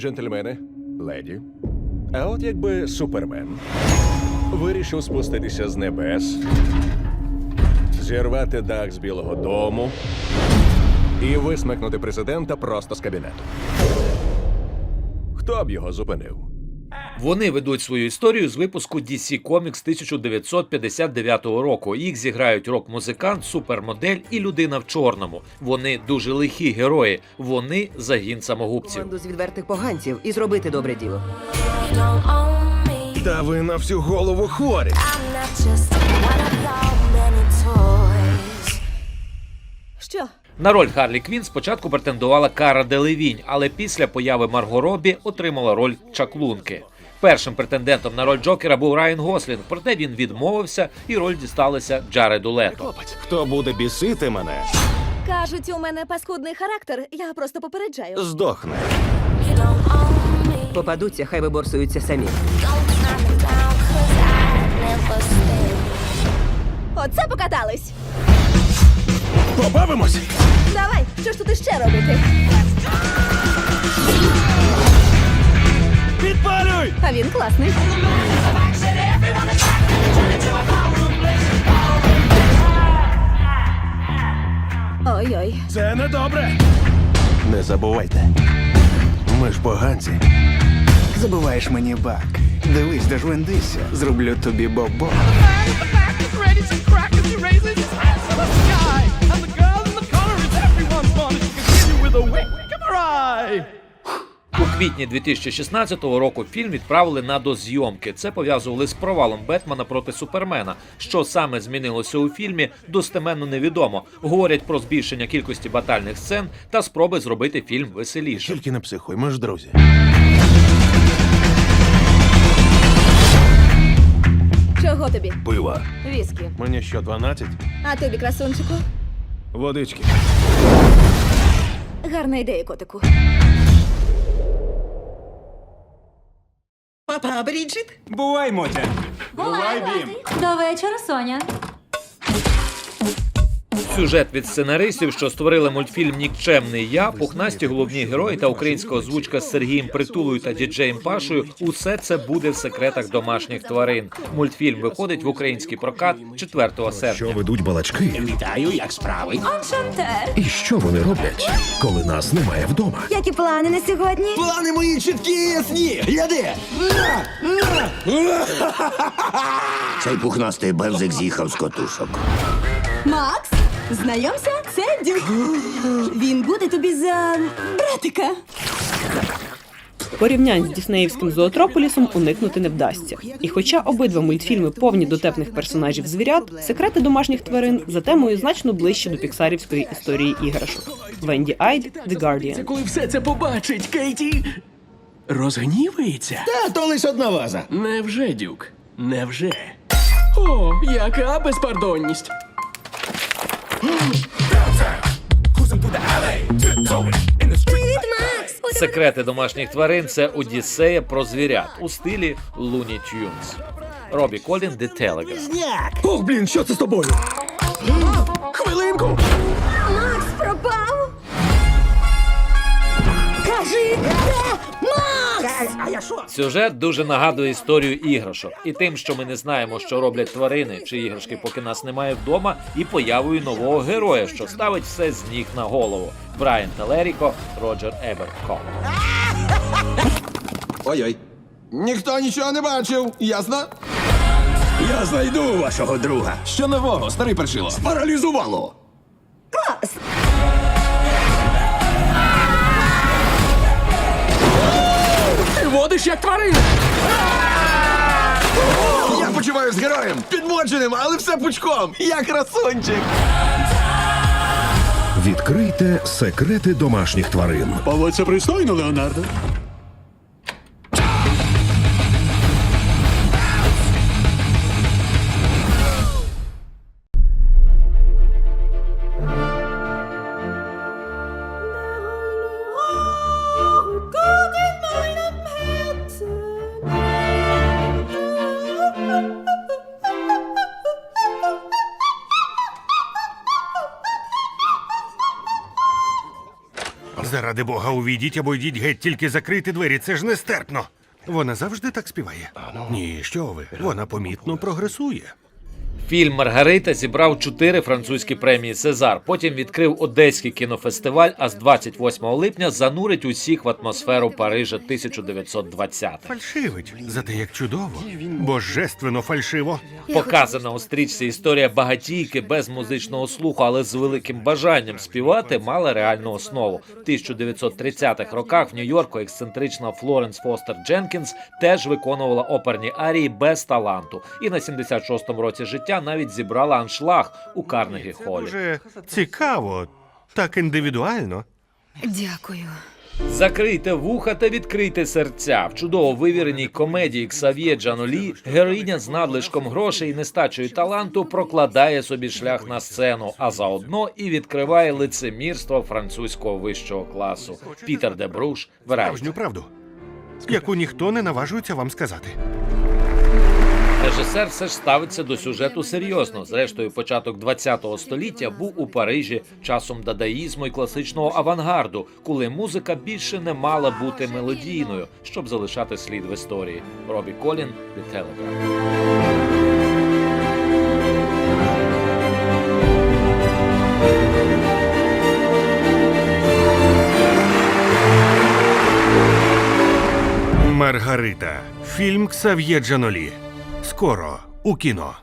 Джентльмени, леді. А от якби супермен вирішив спуститися з небес, зірвати дах з Білого Дому і висмикнути президента просто з кабінету. Хто б його зупинив? Вони ведуть свою історію з випуску DC Comics 1959 року. Їх зіграють рок-музикант, супермодель і людина в чорному. Вони дуже лихі герої. Вони загін самогубців. Команду з відвертих поганців і зробити добре діло. Та ви на всю голову хворі. Що? На роль Харлі Квін спочатку претендувала Кара Делевінь, але після появи Марго Робі отримала роль чаклунки. Першим претендентом на роль Джокера був Райан Гослінг, проте він відмовився, і роль дісталася Джареду Лето. Хто буде бісити мене, Кажуть, у мене паскудний характер. Я просто попереджаю. здохне. Попадуться, хай виборсуються самі. Оце покатались. Побавимось! Давай, що ж тут іще робити? Підпалюй! А він класний. Ой-ой. Це не добре. Не забувайте. Ми ж поганці. Забуваєш мені бак. Дивись, де ж Вендися. Зроблю тобі бобо. Квітні 2016 року фільм відправили на дозйомки. Це пов'язували з провалом Бетмена проти Супермена. Що саме змінилося у фільмі, достеменно невідомо. Говорять про збільшення кількості батальних сцен та спроби зробити фільм веселішим. Тільки не психуй, ми ж друзі. Чого тобі? Пива. Віскі. Мені що, 12? А тобі, красунчику? Водички. Гарна ідея, котику. Папа, Бріджит. Бувай, Мотя. Бувай, Бім. До вечора, Соня. Сюжет від сценаристів, що створили мультфільм Нікчемний я, пухнасті головні герої та українська озвучка з Сергієм Притулою та діджеєм Пашою. Усе це буде в секретах домашніх тварин. Мультфільм виходить в український прокат 4 серпня. ведуть балачки. Вітаю, як справи? Аншантер. І що вони роблять, коли нас немає вдома? Які плани на сьогодні? Плани мої чіткі і ясні. Гляди. Цей пухнастий бевзик з'їхав з котушок. Макс, знайомся, це Дюк. Він буде тобі за братика. Порівнянь з Діснеївським зоотрополісом уникнути не вдасться. І хоча обидва мультфільми повні дотепних персонажів звірят, секрети домашніх тварин за темою значно ближче до піксарівської історії іграшок. Венді Айд, The Guardian. Коли все це побачить, Кейті розгнівається. Та то лиш одна ваза. Невже, Дюк? Невже? О, яка безпардонність. Секрети домашніх тварин це Одіссея про звірят у стилі Looney Tunes. Робі Колін The Telegraph. Ох, блін, що це з тобою? Хвилинку! Макс пропав! Кажи, де Макс? Сюжет дуже нагадує історію іграшок і тим, що ми не знаємо, що роблять тварини чи іграшки, поки нас немає вдома, і появою нового героя, що ставить все з ніг на голову. Брайан Телеріко, Роджер Еберкол. Ой-ой. Ніхто нічого не бачив, ясно? Я знайду вашого друга. Що нового, старий першило? Паралізувало. Ти водиш як тварина! Я почуваю з героєм, підмоченим, але все пучком. Я красунчик. Відкрийте секрети домашніх тварин. Поводься пристойно, Леонардо. Заради Бога, увійдіть або йдіть геть, тільки закрийте двері, це ж нестерпно. Вона завжди так співає. Ні, що ви? Вона помітно прогресує. Фільм Маргарита зібрав чотири французькі премії Сезар. Потім відкрив Одеський кінофестиваль, а з 28 липня занурить усіх в атмосферу Парижа 1920 Фальшивить. Зате як чудово. Божественно фальшиво. Показана у стрічці історія багатійки без музичного слуху, але з великим бажанням співати мала реальну основу. В 1930-х роках в Нью-Йорку ексцентрична Флоренс Фостер Дженкінс теж виконувала оперні арії без таланту, і на 76-му році життя навіть зібрала аншлаг у Карнегі Холі. Дуже цікаво, так індивідуально. Дякую. Закрийте вуха та відкрийте серця. В чудово вивіреній комедії Ксав'є Джанолі героїня з надлишком грошей і нестачею таланту прокладає собі шлях на сцену, а заодно і відкриває лицемірство французького вищого класу. Пітер де Бруш Верайті. Справжню правду, яку ніхто не наважується вам сказати. Режисер все ж ставиться до сюжету серйозно. Зрештою, початок 20-го століття був у Парижі часом дадаїзму і класичного авангарду, коли музика більше не мала бути мелодійною, щоб залишати слід в історії. Робі Колін The Telegraph. Маргарита. Фільм Ксав'є Джанолі. Скоро у кіно.